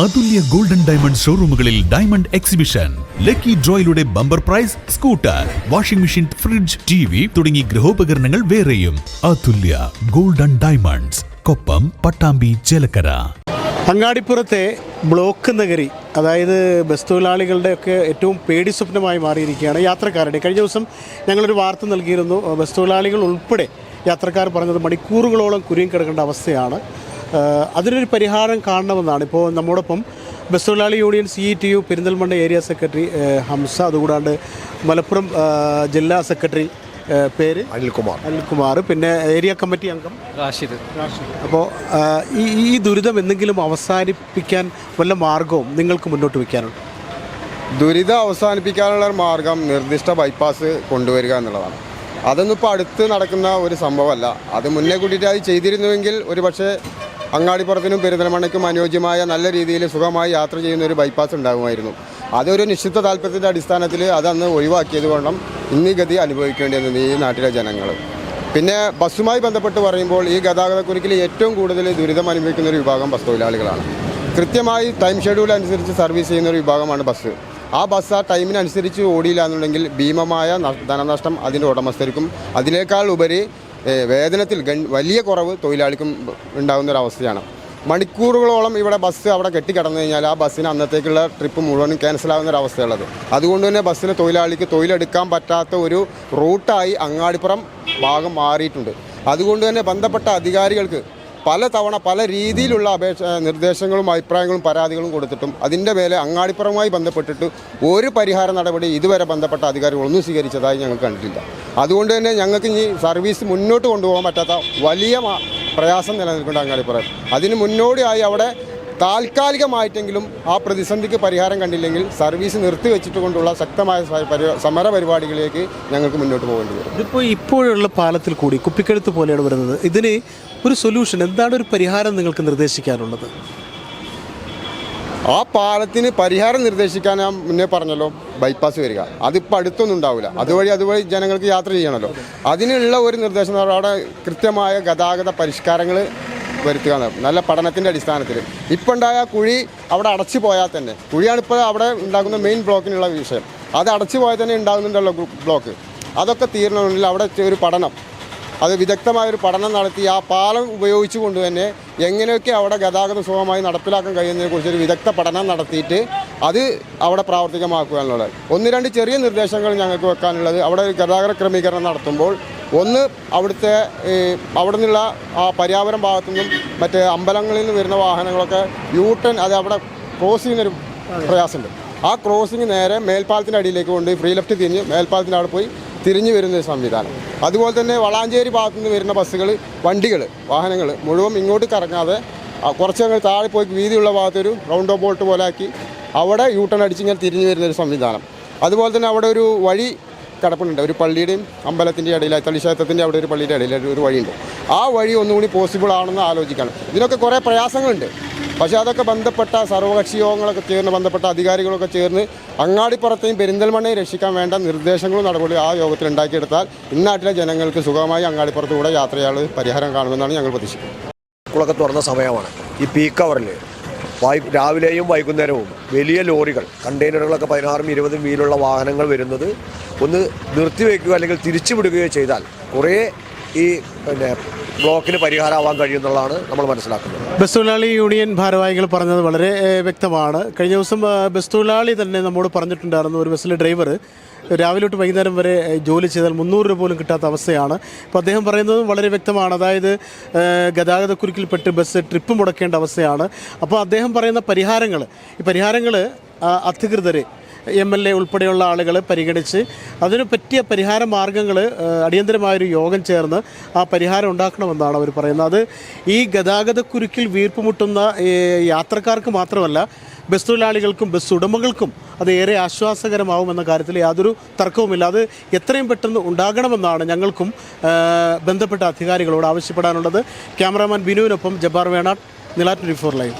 അതുല്യ golden diamond ഷോറൂമുകളിൽ diamond exhibition. Lucky ഡ്രോയിലൂടെ bumper prize scooter washing machine fridge T V തുടങ്ങി ഗൃഹോപകരണങ്ങൾ വേറെയും. Athulya Golden Diamonds Koppam Pattambi Chelakkara. അങ്ങാടിപ്പുറത്തെ block നഗരി അതായത് bus തൊഴിലാളികളുടെയൊക്കെ ഏറ്റവും പേടി സ്വപ്നമായി മാറിയിരിക്കുകയാണ് യാത്രക്കാരുടെ. കഴിഞ്ഞ ദിവസം ഞങ്ങളൊരു വാർത്ത നൽകിയിരുന്നു. ബസ് തൊഴിലാളികൾ ഉൾപ്പെടെ യാത്രക്കാർ പറഞ്ഞത് മണിക്കൂറുകളോളം കുരുങ്ങി കിടക്കേണ്ട അവസ്ഥയാണ്. അതിനൊരു പരിഹാരം കാണണമെന്നാണ്. ഇപ്പോൾ നമ്മോടൊപ്പം ബസ് തൊഴിലാളി union C I T U Perinthalmanna area secretary Hamsa അതുകൂടാണ്ട് Malappuram ജില്ലാ സെക്രട്ടറി പേര്? അനിൽകുമാർ. അനിൽകുമാർ. പിന്നെ ഏരിയ കമ്മിറ്റി അംഗം? റാഷിദ്. അപ്പോൾ ഈ ഈ ദുരിതം എന്തെങ്കിലും അവസാനിപ്പിക്കാൻ വല്ല മാർഗവും നിങ്ങൾക്ക് മുന്നോട്ട് വയ്ക്കാനുണ്ട്? ദുരിതം അവസാനിപ്പിക്കാനുള്ള മാർഗം നിർദ്ദിഷ്ട ബൈപ്പാസ് കൊണ്ടുവരിക എന്നുള്ളതാണ്. അതൊന്നും ഇപ്പോൾ അടുത്ത് നടക്കുന്ന ഒരു സംഭവമല്ല. അത് മുന്നേ കൂട്ടിയിട്ട് അത് ചെയ്തിരുന്നുവെങ്കിൽ ഒരു പക്ഷേ അങ്ങാടിപ്പുറത്തിനും പെരിന്തൽമണ്ണയ്ക്കും അനുയോജ്യമായ നല്ല രീതിയിൽ സുഖമായി യാത്ര ചെയ്യുന്ന ഒരു ബൈപ്പാസ് ഉണ്ടാകുമായിരുന്നു. അതൊരു നിശ്ചിത താല്പര്യത്തിന്റെ അടിസ്ഥാനത്തിൽ അതന്ന് ഒഴിവാക്കിയത് കൊണ്ടും ഇന്നീ ഗതി അനുഭവിക്കേണ്ടി വന്നത് ഈ നാട്ടിലെ ജനങ്ങൾ പിന്നെ ബസ്സുമായി ബന്ധപ്പെട്ട് പറയുമ്പോൾ ഈ ഗതാഗതക്കുരുക്കിൽ ഏറ്റവും കൂടുതൽ ദുരിതം അനുഭവിക്കുന്ന ഒരു വിഭാഗം ബസ് തൊഴിലാളികളാണ്. കൃത്യമായി ടൈം ഷെഡ്യൂൾ അനുസരിച്ച് സർവീസ് ചെയ്യുന്ന ഒരു വിഭാഗമാണ് ബസ് ആ ബസ് ആ ടൈമിനനുസരിച്ച് ഓടിയില്ല എന്നുണ്ടെങ്കിൽ ഭീമമായ ധനനഷ്ടം അതിന്റെ ഉടമസ്ഥർക്കും അതിനേക്കാൾ ഉപരി വേതനത്തിൽ വലിയ കുറവ് തൊഴിലാളിക്കും ഉണ്ടാകുന്ന ഒരു അവസ്ഥയാണ്. മണിക്കൂറുകളോളം ഇവിടെ ബസ് അവിടെ കെട്ടിക്കിടന്നു കഴിഞ്ഞാൽ ആ ബസ്സിന് അന്നത്തേക്കുള്ള ട്രിപ്പ് മുഴുവനും ക്യാൻസലാകുന്ന ഒരു അവസ്ഥയുള്ളത് അതുകൊണ്ട് തന്നെ ബസ്സിന് തൊഴിലാളിക്ക് തൊഴിലെടുക്കാൻ പറ്റാത്ത ഒരു റൂട്ടായി അങ്ങാടിപ്പുറം ഭാഗം മാറിയിട്ടുണ്ട്. അതുകൊണ്ട് തന്നെ ബന്ധപ്പെട്ട അധികാരികൾക്ക് പല തവണ പല രീതിയിലുള്ള അപേക്ഷ നിർദ്ദേശങ്ങളും അഭിപ്രായങ്ങളും പരാതികളും കൊടുത്തിട്ടും അതിന്റെ മേലെ അങ്ങാടിപ്പുറവുമായി ബന്ധപ്പെട്ടിട്ട് ഒരു പരിഹാര നടപടി ഇതുവരെ ബന്ധപ്പെട്ട അധികാരികളൊന്നും സ്വീകരിച്ചതായി ഞങ്ങൾ കണ്ടിട്ടില്ല. അതുകൊണ്ട് തന്നെ ഞങ്ങൾക്ക് ഇനി സർവീസ് മുന്നോട്ട് കൊണ്ടുപോകാൻ പറ്റാത്ത വലിയ പ്രയാസം നിലനിൽക്കുന്നുണ്ട് അങ്ങാടിപ്പുറം. അതിന് മുന്നോടിയായി അവിടെ താൽക്കാലികമായിട്ടെങ്കിലും ആ പ്രതിസന്ധിക്ക് പരിഹാരം കണ്ടില്ലെങ്കിൽ സർവീസ് നിർത്തിവെച്ചിട്ട് കൊണ്ടുള്ള ശക്തമായ സമര പരിപാടികളിലേക്ക് ഞങ്ങൾക്ക് മുന്നോട്ട് പോകേണ്ടി വരും. ഇതിപ്പോൾ ഇപ്പോഴുള്ള പാലത്തിൽ കൂടി കുപ്പിക്കഴുത്ത് പോലെയാണ് വരുന്നത്. ഇതിന് ഒരു സൊല്യൂഷൻ എന്താണ് ഒരു പരിഹാരം നിങ്ങൾക്ക് നിർദ്ദേശിക്കാനുള്ളത്? ആ പാലത്തിന് പരിഹാരം നിർദ്ദേശിക്കാൻ ഞാൻ മുന്നേ പറഞ്ഞല്ലോ ബൈപ്പാസ് വരിക. അതിപ്പോൾ അടുത്തൊന്നും ഉണ്ടാവില്ല. അതുവഴി അതുവഴി ജനങ്ങൾക്ക് യാത്ര ചെയ്യണമല്ലോ അതിനുള്ള ഒരു നിർദ്ദേശം അവിടെ കൃത്യമായ ഗതാഗത പരിഷ്കാരങ്ങൾ വരുത്തുക. നല്ല പഠനത്തിന്റെ അടിസ്ഥാനത്തിൽ. ഇപ്പോൾ ഉണ്ടായ കുഴി അവിടെ അടച്ചു പോയാൽ തന്നെ. കുഴിയാണ് ഇപ്പോൾ അവിടെ ഉണ്ടാകുന്ന മെയിൻ ബ്ലോക്കിനുള്ള വിഷയം. അത് അടച്ചു പോയാൽ തന്നെ ഉണ്ടാകുന്നുണ്ടല്ലോ ബ്ലോക്ക് അതൊക്കെ തീരണമെങ്കിൽ അവിടെ ഒരു പഠനം. അത് വിദഗ്ധമായൊരു പഠനം നടത്തി ആ പാലം ഉപയോഗിച്ചുകൊണ്ട് തന്നെ എങ്ങനെയൊക്കെ അവിടെ ഗതാഗത സുഖമായി നടപ്പിലാക്കാൻ കഴിയുന്നതിനെക്കുറിച്ച് ഒരു വിദഗ്ധ പഠനം നടത്തിയിട്ട് അത് അവിടെ പ്രാവർത്തികമാക്കുക എന്നുള്ളത്. ഒന്ന് രണ്ട് ചെറിയ നിർദ്ദേശങ്ങൾ ഞങ്ങൾക്ക് വെക്കാനുള്ളത്. അവിടെ ഗതാഗത ക്രമീകരണം നടത്തുമ്പോൾ ഒന്ന് അവിടുത്തെ ഈ അവിടെ നിന്നുള്ള ആ പര്യാവരം ഭാഗത്തു നിന്നും മറ്റേ അമ്പലങ്ങളിൽ നിന്ന് വരുന്ന വാഹനങ്ങളൊക്കെ യൂട്ടൺ അത് അവിടെ ക്രോസ് ചെയ്യുന്നൊരു പ്രയാസമുണ്ട്. ആ ക്രോസിങ് നേരെ മേൽപ്പാലത്തിന്റെ അടിയിലേക്ക് കൊണ്ട് ഫ്രീ ലെഫ്റ്റ് തിരിഞ്ഞ് മേൽപ്പാലത്തിന്റെ അവിടെ പോയി തിരിഞ്ഞു വരുന്ന ഒരു സംവിധാനം. അതുപോലെ തന്നെ വളാഞ്ചേരി ഭാഗത്തു നിന്ന് വരുന്ന ബസ്സുകൾ വണ്ടികൾ വാഹനങ്ങൾ മുഴുവൻ ഇങ്ങോട്ട് കറങ്ങാതെ കുറച്ച് അങ്ങ് താഴെ പോയി വീതിയുള്ള ഭാഗത്തൊരു റൗണ്ട് ഓഫ് ബോൾട്ട് പോലെ ആക്കി അവിടെ യൂട്ടൺ അടിച്ച് ഇങ്ങനെ തിരിഞ്ഞു വരുന്നൊരു സംവിധാനം. അതുപോലെ തന്നെ അവിടെ ഒരു വഴി കിടപ്പുണ്ട് ഒരു പള്ളിയുടെയും അമ്പലത്തിന്റെ ഇടയിൽ തളിക്ഷേത്രത്തിന്റെ അവിടെ ഒരു പള്ളിയുടെ ഇടയിൽ ഒരു വഴിയുണ്ട്. ആ വഴി ഒന്നുകൂടി പോസിബിൾ ആണെന്ന് ആലോചിക്കണം. ഇതിനൊക്കെ കുറേ പ്രയാസങ്ങളുണ്ട്. പക്ഷേ അതൊക്കെ ബന്ധപ്പെട്ട സർവകക്ഷി യോഗങ്ങളൊക്കെ ചേർന്ന് ബന്ധപ്പെട്ട അധികാരികളൊക്കെ ചേർന്ന് അങ്ങാടിപ്പുറത്തെയും പെരിന്തൽമണ്ണയും രക്ഷിക്കാൻ വേണ്ട നിർദ്ദേശങ്ങളും നടപടി ആ യോഗത്തിൽ ഉണ്ടാക്കിയെടുത്താൽ ഇന്നാട്ടിലെ ജനങ്ങൾക്ക് സുഖമായി അങ്ങാടിപ്പുറത്തൂടെ യാത്രയാൾ പരിഹാരം കാണുമെന്നാണ് ഞങ്ങൾ പ്രതീക്ഷിക്കുന്നത്. സ്കൂളൊക്കെ തുറന്ന സമയമാണ്. ഈ പീക്ക് അവറിൽ വൈ രാവിലെയും വൈകുന്നേരവും വലിയ ലോറികൾ കണ്ടെയ്നറുകളൊക്കെ പതിനാറും ഇരുപതും വീലുള്ള വാഹനങ്ങൾ വരുന്നത് ഒന്ന് നിർത്തിവെക്കുകയോ അല്ലെങ്കിൽ തിരിച്ചുവിടുകയോ ചെയ്താൽ കുറേ ഈ പിന്നെ ബ്ലോക്കിന് പരിഹാരമാവാൻ കഴിയുമെന്നുള്ളതാണ് നമ്മൾ മനസ്സിലാക്കുന്നത്. ബസ് തൊഴിലാളി യൂണിയൻ ഭാരവാഹികൾ പറഞ്ഞത് വളരെ വ്യക്തമാണ്. കഴിഞ്ഞ ദിവസം ബസ് തൊഴിലാളി തന്നെ നമ്മോട് പറഞ്ഞിട്ടുണ്ടായിരുന്നു ഒരു ബസ്സിലെ ഡ്രൈവർ രാവിലെ തൊട്ട് വൈകുന്നേരം വരെ ജോലി ചെയ്താൽ മുന്നൂറ് രൂപ പോലും കിട്ടാത്ത അവസ്ഥയാണ്. അപ്പോൾ അദ്ദേഹം പറയുന്നതും വളരെ വ്യക്തമാണ്. അതായത് ഗതാഗതക്കുരുക്കിൽപ്പെട്ട് ബസ് ട്രിപ്പ് മുടക്കേണ്ട അവസ്ഥയാണ്. അപ്പോൾ അദ്ദേഹം പറയുന്ന പരിഹാരങ്ങൾ ഈ പരിഹാരങ്ങൾ അധികൃതർ എം എൽ എ ഉൾപ്പെടെയുള്ള ആളുകൾ പരിഗണിച്ച് അതിന് പറ്റിയ പരിഹാര മാർഗങ്ങൾ അടിയന്തരമായൊരു യോഗം ചേർന്ന് ആ പരിഹാരം ഉണ്ടാക്കണമെന്നാണ് അവർ പറയുന്നത്. അത് ഈ ഗതാഗതക്കുരുക്കിൽ വീർപ്പുമുട്ടുന്ന മുട്ടുന്ന യാത്രക്കാർക്ക് മാത്രമല്ല ബസ് തൊഴിലാളികൾക്കും ബസ് ഉടമകൾക്കും അത് ഏറെ ആശ്വാസകരമാവുമെന്ന കാര്യത്തിൽ യാതൊരു തർക്കവുമില്ല. അത് എത്രയും പെട്ടെന്ന് ഉണ്ടാകണമെന്നാണ് ഞങ്ങൾക്കും ബന്ധപ്പെട്ട അധികാരികളോട് ആവശ്യപ്പെടാനുള്ളത്. ക്യാമറാമാൻ ബിനുവിനൊപ്പം ജബ്ബാർ വേണാട് നിലാറ്റ് ട്വന്റി ഫോർ ലൈവ്.